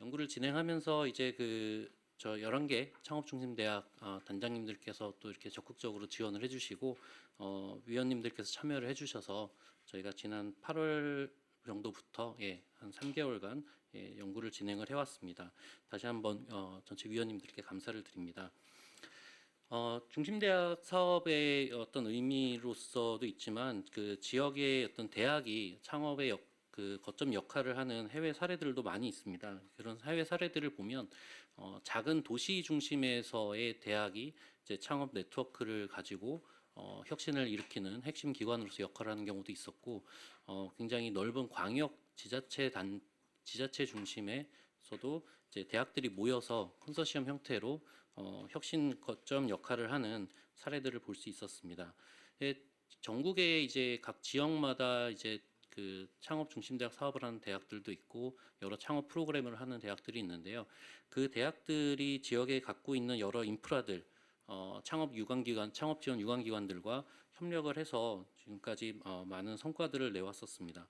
연구를 진행하면서 이제 그 저 11개 창업중심대학 어, 단장님들께서 또 이렇게 적극적으로 지원을 해주시고 어, 위원님들께서 참여를 해주셔서 저희가 지난 8월 정도부터 예, 한 3개월간 예, 연구를 진행을 해왔습니다. 다시 한번 어, 전체 위원님들께 감사를 드립니다. 어, 중심대학 사업의 어떤 의미로서도 있지만 그 지역의 어떤 대학이 창업의 역, 그 거점 역할을 하는 해외 사례들도 많이 있습니다. 그런 해외 사례들을 보면 어, 작은 도시 중심에서의 대학이 이제 창업 네트워크를 가지고 어, 혁신을 일으키는 핵심 기관으로서 역할을 하는 경우도 있었고 어, 굉장히 넓은 광역 지자체 단 지자체 중심에서도 이제 대학들이 모여서 컨소시엄 형태로 어, 혁신 거점 역할을 하는 사례들을 볼 수 있었습니다. 예, 전국에 이제 각 지역마다 이제 그 창업 중심 대학 사업을 하는 대학들도 있고 여러 창업 프로그램을 하는 대학들이 있는데요. 그 대학들이 지역에 갖고 있는 여러 인프라들 어, 창업 유관기관, 창업 지원 유관기관들과 협력을 해서 지금까지 어, 많은 성과들을 내왔었습니다.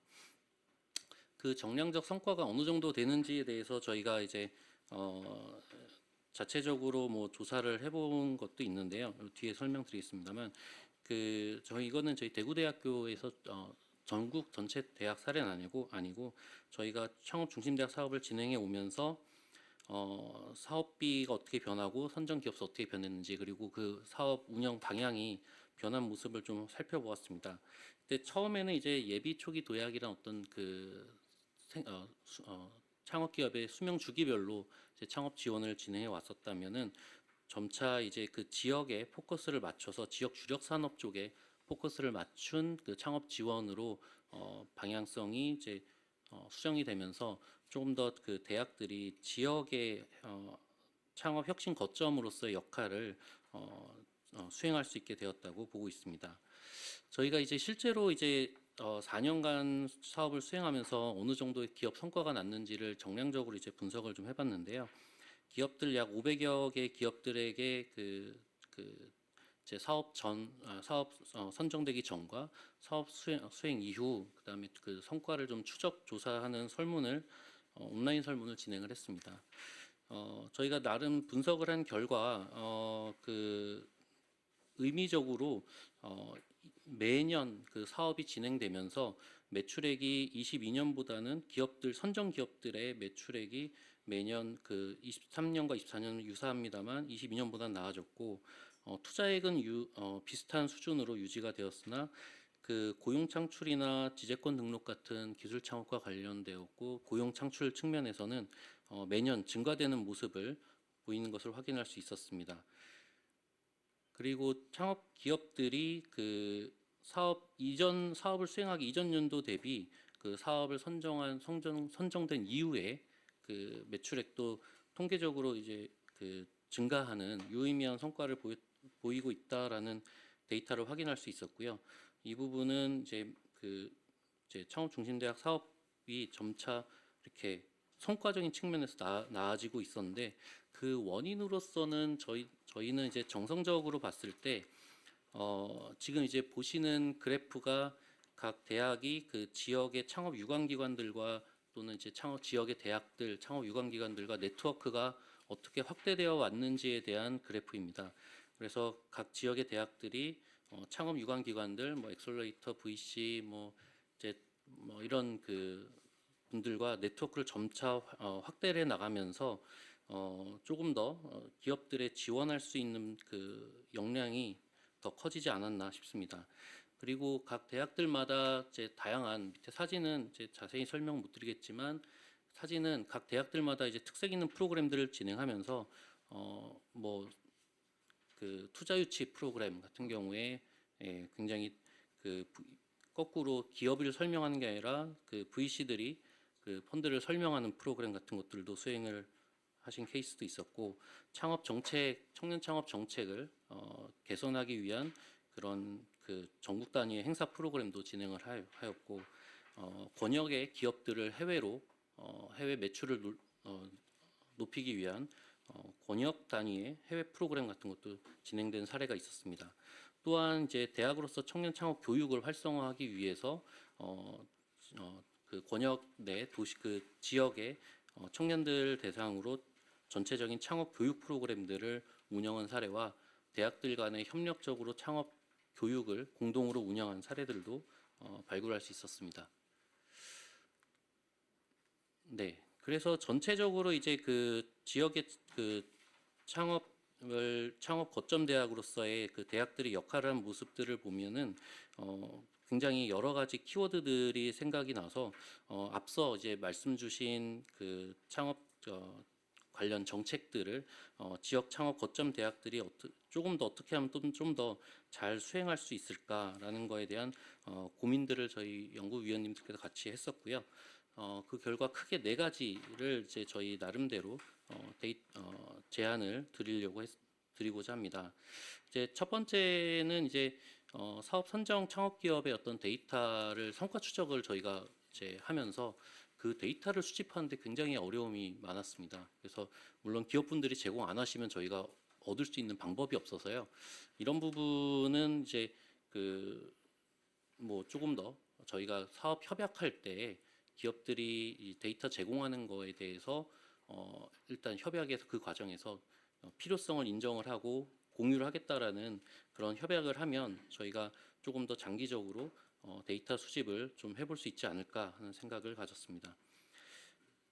그 정량적 성과가 어느 정도 되는지에 대해서 저희가 이제 어, 자체적으로 뭐 조사를 해본 것도 있는데요. 뒤에 설명드리겠습니다만 그 저희 이거는 저희 대구대학교에서 어, 전국 전체 대학 사례는 아니고 아니고 저희가 창업 중심 대학 사업을 진행해 오면서 어, 사업비가 어떻게 변하고 선정 기업수 어떻게 변했는지 그리고 그 사업 운영 방향이 변한 모습을 좀 살펴보았습니다. 근데 처음에는 이제 예비 초기 도약이란 어떤 그 생, 어, 수- 어, 창업 기업의 수명 주기별로 이제 창업 지원을 진행해 왔었다면은 점차 이제 그 지역에 포커스를 맞춰서 지역 주력 산업 쪽에 포커스를 맞춘 그 창업 지원으로 어, 방향성이 이제 어, 수정이 되면서 조금 더 그 대학들이 지역의 어, 창업 혁신 거점으로서의 역할을 어, 어, 수행할 수 있게 되었다고 보고 있습니다. 저희가 이제 실제로 이제 어, 4년간 사업을 수행하면서 어느 정도의 기업 성과가 났는지를 정량적으로 이제 분석을 좀 해봤는데요. 기업들 약 500여 개 기업들에게 그, 그이 제 사업 전 아, 사업 어, 선정되기 전과 사업 수행, 수행 이후 그다음에 그 성과를 좀 추적 조사하는 설문을 어, 온라인 설문을 진행을 했습니다. 어, 저희가 나름 분석을 한 결과 어, 그 의미적으로 어, 매년 그 사업이 진행되면서 매출액이 22년보다는 기업들 선정 기업들의 매출액이 매년 그 23년과 24년 유사합니다만 22년보다 나아졌고 어, 투자액은 유, 어, 비슷한 수준으로 유지가 되었으나 그 고용 창출이나 지재권 등록 같은 기술 창업과 관련되었고 고용 창출 측면에서는 어, 매년 증가되는 모습을 보이는 것을 확인할 수 있었습니다. 그리고 창업 기업들이 그 사업 이전 사업을 수행하기 이전 연도 대비 그 사업을 선정한 선정 선정된 이후에 그 매출액도 통계적으로 이제 그 증가하는 유의미한 성과를 보이, 보이고 있다라는 데이터를 확인할 수 있었고요. 이 부분은 이제 그 이제 창업 중심 대학 사업이 점차 이렇게 성과적인 측면에서 나, 나아지고 있었는데 그 원인으로서는 저희 저희는 이제 정성적으로 봤을 때 어, 지금 이제 보시는 그래프가 각 대학이 그 지역의 창업 유관 기관들과 또는 이제 창업 지역의 대학들, 창업 유관 기관들과 네트워크가 어떻게 확대되어 왔는지에 대한 그래프입니다. 그래서 각 지역의 대학들이 어, 창업 유관 기관들, 뭐 엑셀러레이터, VC, 뭐 이제 뭐 이런 그 분들과 네트워크를 점차 어, 확대해 나가면서 어, 조금 더 어, 기업들의 지원할 수 있는 그 역량이 더 커지지 않았나 싶습니다. 그리고 각 대학들마다 이제 다양한 밑에 사진은 이제 자세히 설명 못 드리겠지만 사진은 각 대학들마다 이제 특색 있는 프로그램들을 진행하면서 어뭐 그 투자 유치 프로그램 같은 경우에 예, 굉장히 그 부- 거꾸로 기업을 설명하는 게 아니라 그 VC들이 그 펀드를 설명하는 프로그램 같은 것들도 수행을 하신 케이스도 있었고 창업 정책 청년 창업 정책을 어, 개선하기 위한 그런 그 전국 단위의 행사 프로그램도 진행을 하였고 어, 권역의 기업들을 해외로 어, 해외 매출을 놀- 어, 높이기 위한 어, 권역 단위의 해외 프로그램 같은 것도 진행된 사례가 있었습니다. 또한 이제 대학으로서 청년 창업 교육을 활성화하기 위해서 어, 어, 그 권역 내 도시 그 지역의 어, 청년들 대상으로 전체적인 창업 교육 프로그램들을 운영한 사례와 대학들 간의 협력적으로 창업 교육을 공동으로 운영한 사례들도 어, 발굴할 수 있었습니다. 네, 그래서 전체적으로 이제 그 지역의 그 창업을 창업 거점 대학으로서의 그 대학들이 역할을 한 모습들을 보면은 어, 굉장히 여러 가지 키워드들이 생각이 나서 어, 앞서 이제 말씀 주신 그 창업 어, 관련 정책들을 어, 지역 창업 거점 대학들이 어떠, 조금 더 어떻게 하면 좀 더 잘 수행할 수 있을까라는 거에 대한 어, 고민들을 저희 연구위원님들께서 같이 했었고요. 어, 그 결과 크게 네 가지를 이제 저희 나름대로 어, 데이, 어, 제안을 드리려고 했, 드리고자 합니다. 이제 첫 번째는 이제 어, 사업 선정 창업 기업의 어떤 데이터를 성과 추적을 저희가 이제 하면서 그 데이터를 수집하는데 굉장히 어려움이 많았습니다. 그래서 물론 기업분들이 제공 안 하시면 저희가 얻을 수 있는 방법이 없어서요. 이런 부분은 이제 그 뭐 조금 더 저희가 사업 협약할 때 기업들이 이 데이터 제공하는 거에 대해서 어 일단 협약에서 그 과정에서 어, 필요성을 인정을 하고 공유를 하겠다라는 그런 협약을 하면 저희가 조금 더 장기적으로 어, 데이터 수집을 좀 해볼 수 있지 않을까 하는 생각을 가졌습니다.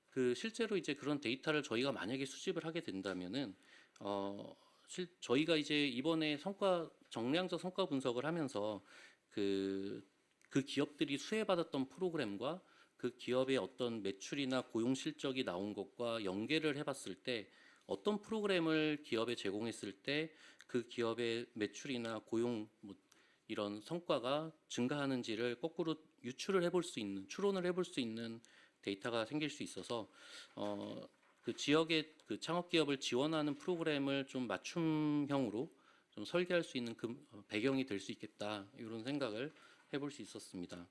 그 실제로 이제 그런 데이터를 저희가 만약에 수집을 하게 된다면은 어, 실, 저희가 이제 이번에 성과 정량적 성과 분석을 하면서 그, 그 기업들이 수혜받았던 프로그램과 그 기업의 어떤 매출이나 고용 실적이 나온 것과 연계를 해봤을 때 어떤 프로그램을 기업에 제공했을 때 그 기업의 매출이나 고용 뭐 이런 성과가 증가하는지를 거꾸로 유출을 해볼 수 있는 추론을 해볼 수 있는 데이터가 생길 수 있어서 어, 그 지역의 그 창업 기업을 지원하는 프로그램을 좀 맞춤형으로 좀 설계할 수 있는 그 어, 배경이 될 수 있겠다 이런 생각을 해볼 수 있었습니다.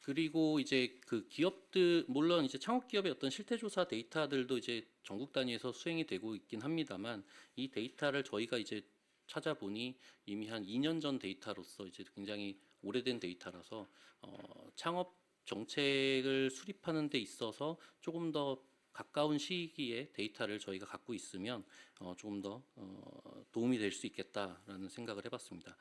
그리고 이제 그 기업들 물론 이제 창업 기업의 어떤 실태 조사 데이터들도 이제 전국 단위에서 수행이 되고 있긴 합니다만 이 데이터를 저희가 이제 찾아보니 이미 한 2년 전 데이터로서 이제 굉장히 오래된 데이터라서 어, 창업 정책을 수립하는 데 있어서 조금 더 가까운 시기에 데이터를 저희가 갖고 있으면 어, 조금 더 어, 도움이 될 수 있겠다라는 생각을 해봤습니다.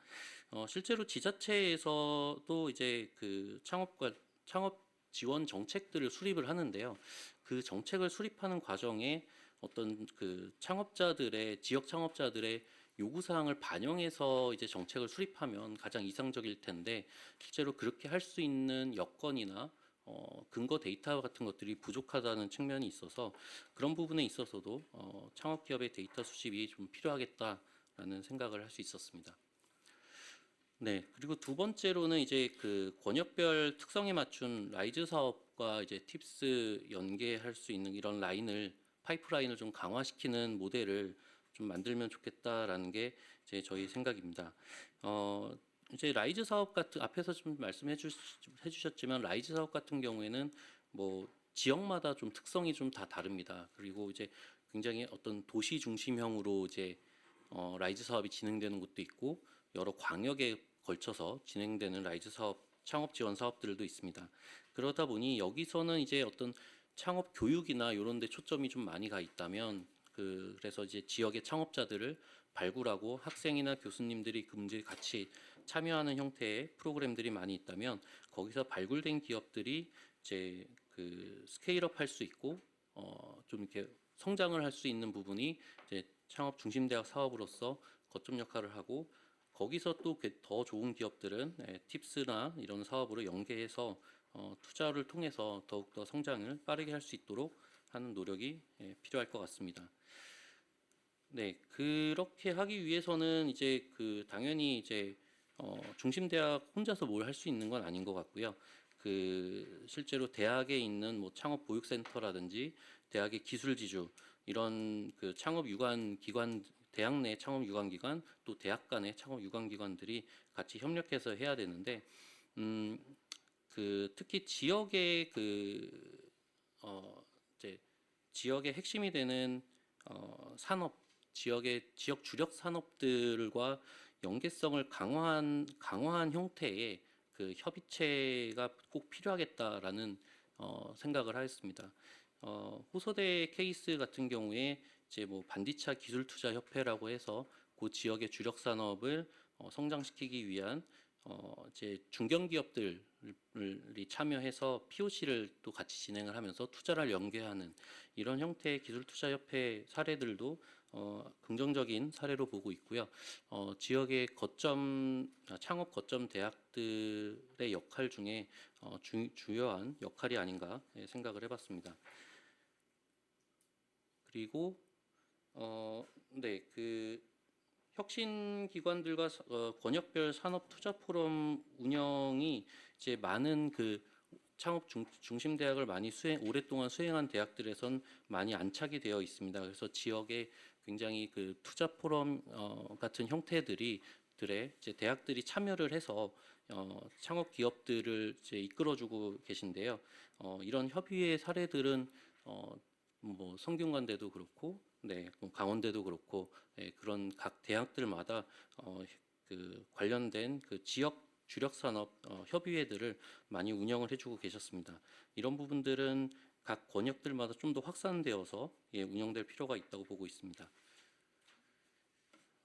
어, 실제로 지자체에서도 이제 그 창업과 창업 지원 정책들을 수립을 하는데요. 그 정책을 수립하는 과정에 어떤 그 창업자들의 지역 창업자들의 요구 사항을 반영해서 이제 정책을 수립하면 가장 이상적일 텐데 실제로 그렇게 할 수 있는 여건이나 어, 근거 데이터 같은 것들이 부족하다는 측면이 있어서 그런 부분에 있어서도 어, 창업 기업의 데이터 수집이 좀 필요하겠다라는 생각을 할 수 있었습니다. 네, 그리고 두 번째로는 이제 그 권역별 특성에 맞춘 라이즈 사업과 이제 팁스 연계할 수 있는 이런 라인을 파이프라인을 좀 강화시키는 모델을 좀 만들면 좋겠다라는 게 이제 저희 생각입니다. 어, 이제 라이즈 사업 같은 앞에서 좀 말씀해 주, 해주셨지만 라이즈 사업 같은 경우에는 뭐 지역마다 좀 특성이 좀 다 다릅니다. 그리고 이제 굉장히 어떤 도시 중심형으로 이제 어, 라이즈 사업이 진행되는 곳도 있고 여러 광역에 걸쳐서 진행되는 라이즈 사업 창업 지원 사업들도 있습니다. 그러다 보니 여기서는 이제 어떤 창업 교육이나 이런 데 초점이 좀 많이 가 있다면 그 그래서 이제 지역의 창업자들을 발굴하고 학생이나 교수님들이 금지 같이 참여하는 형태의 프로그램들이 많이 있다면 거기서 발굴된 기업들이 이제 그 스케일업 할 수 있고 어 좀 이렇게 성장을 할 수 있는 부분이 이제 창업 중심 대학 사업으로서 거점 역할을 하고 거기서 또 더 좋은 기업들은 예, 팁스나 이런 사업으로 연계해서 어, 투자를 통해서 더욱더 성장을 빠르게 할 수 있도록 하는 노력이 예, 필요할 것 같습니다. 네, 그렇게 하기 위해서는 이제 그 당연히 이제 어, 중심대학 혼자서 뭘 할 수 있는 건 아닌 것 같고요. 그 실제로 대학에 있는 뭐 창업 보육센터라든지 대학의 기술지주 이런 그 창업 유관 기관 대학 내 창업 유관 기관 또 대학 간의 창업 유관 기관들이 같이 협력해서 해야 되는데 음 그 특히 지역의 그 어 이제 지역의 핵심이 되는 어 산업 지역의 지역 주력 산업들과 연계성을 강화한 강화한 형태의 그 협의체가 꼭 필요하겠다라는 어, 생각을 하였습니다. 어, 호서대 케이스 같은 경우에 이제 뭐 반디차 기술투자협회라고 해서 그 지역의 주력 산업을 어, 성장시키기 위한 어, 이제 중견기업들이 참여해서 POC를 또 같이 진행을 하면서 투자를 연계하는 이런 형태의 기술투자협회 사례들도 어, 긍정적인 사례로 보고 있고요. 어, 지역의 거점 아, 창업 거점 대학들의 역할 중에 어, 주, 주요한 역할이 아닌가 예, 생각을 해봤습니다. 그리고 어, 네, 그 혁신 기관들과 사- 어, 권역별 산업 투자 포럼 운영이 이제 많은 그 창업 중, 중심 대학을 많이 수행 오랫동안 수행한 대학들에선 많이 안착이 되어 있습니다. 그래서 지역에 굉장히 그 투자 포럼 어, 같은 형태들이 들에 이제 대학들이 참여를 해서 어, 창업 기업들을 이제 이끌어주고 계신데요. 어, 이런 협의회 사례들은 어, 뭐 성균관대도 그렇고, 네, 뭐 강원대도 그렇고, 예, 그런 각 대학들마다 어, 그 관련된 그 지역 주력 산업 어, 협의회들을 많이 운영을 해주고 계셨습니다. 이런 부분들은 각 권역들마다 좀 더 확산되어서 예, 운영될 필요가 있다고 보고 있습니다.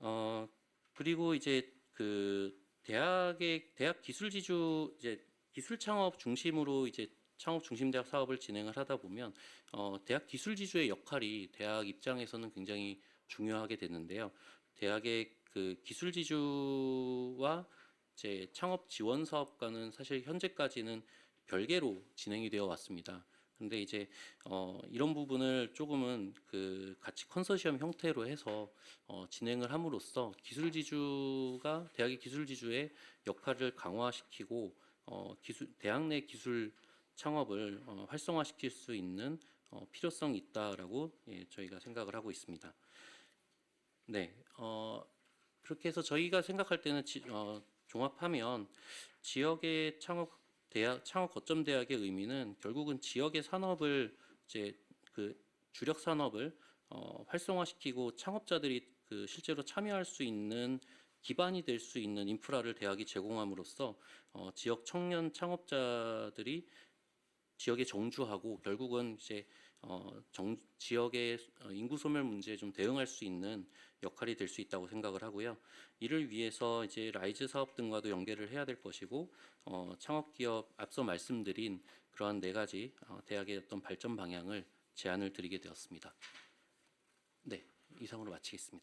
어, 그리고 이제 그 대학의 대학 기술 지주 이제 기술 창업 중심으로 이제 창업 중심 대학 사업을 진행을 하다 보면 어, 대학 기술 지주의 역할이 대학 입장에서는 굉장히 중요하게 되는데요. 대학의 그 기술 지주와 이제 창업 지원 사업과는 사실 현재까지는 별개로 진행이 되어 왔습니다. 근데 이제 어, 이런 부분을 조금은 그 같이 컨소시엄 형태로 해서 어, 진행을 함으로써 기술 지주가 대학의 기술 지주의 역할을 강화시키고 어, 기술 대학 내 기술 창업을 어, 활성화시킬 수 있는 어, 필요성이 있다라고 예, 저희가 생각을 하고 있습니다. 네, 어, 그렇게 해서 저희가 생각할 때는 지, 어, 종합하면 지역의 창업 대학 창업 거점 대학의 의미는 결국은 지역의 산업을 이제 그 주력 산업을 어, 활성화시키고 창업자들이 그 실제로 참여할 수 있는 기반이 될 수 있는 인프라를 대학이 제공함으로써 어, 지역 청년 창업자들이 지역에 정주하고 결국은 이제 어, 정, 지역의 어, 인구 소멸 문제에 좀 대응할 수 있는 역할이 될 수 있다고 생각을 하고요. 이를 위해서 이제 라이즈 사업 등과도 연계를 해야 될 것이고 어, 창업 기업 앞서 말씀드린 그러한 네 가지 어, 대학의 어떤 발전 방향을 제안을 드리게 되었습니다. 네, 이상으로 마치겠습니다.